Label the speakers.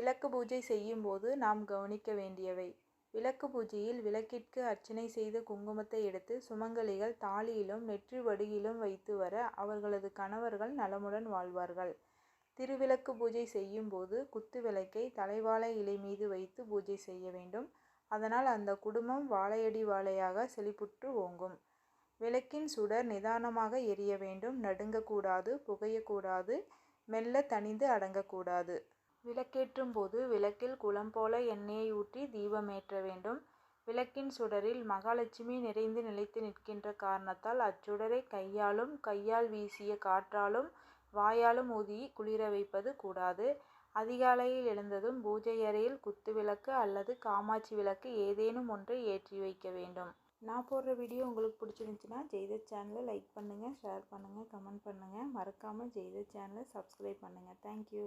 Speaker 1: விளக்கு பூஜை செய்யும்போது நாம் கவனிக்க வேண்டியவை. விளக்கு பூஜையில் விளக்கிற்கு அர்ச்சனை செய்த குங்குமத்தை எடுத்து சுமங்கலிகள் தாலியிலும் நெற்றி வடியிலும் வைத்து வர அவர்களது கணவர்கள் நலமுடன் வாழ்வார்கள். திருவிளக்கு பூஜை செய்யும்போது குத்து விளக்கை தலைவாழை இலை மீது வைத்து பூஜை செய்ய வேண்டும். அதனால் அந்த குடும்பம் வாழையடி வாழையாக செழிப்புற்று ஓங்கும். விளக்கின் சுடர் நிதானமாக எரிய வேண்டும். நடுங்கக்கூடாது புகையக்கூடாது மெல்ல தணிந்து அடங்கக்கூடாது. விளக்கேற்றும் போது விளக்கில் குளம் போல எண்ணெயை ஊற்றி தீபமேற்ற வேண்டும். விளக்கின் சுடரில் மகாலட்சுமி நிறைந்து நிலைத்து நிற்கின்ற காரணத்தால் அச்சுடரை கையாலும் கையால் வீசிய காற்றாலும் வாயாலும் ஊதி குளிர வைப்பது கூடாது. அதிகாலையில் எழுந்ததும் பூஜை அறையில் குத்து விளக்கு அல்லது காமாட்சி விளக்கு ஏதேனும் ஒன்றை ஏற்றி வைக்க வேண்டும். நான் போடுற வீடியோ உங்களுக்கு பிடிச்சிருந்துச்சுன்னா ஜெய்த சேனலை லைக் பண்ணுங்கள் ஷேர் பண்ணுங்கள் கமெண்ட் பண்ணுங்கள் மறக்காமல் ஜெய்த சேனலை சப்ஸ்கிரைப் பண்ணுங்கள் தேங்க்யூ.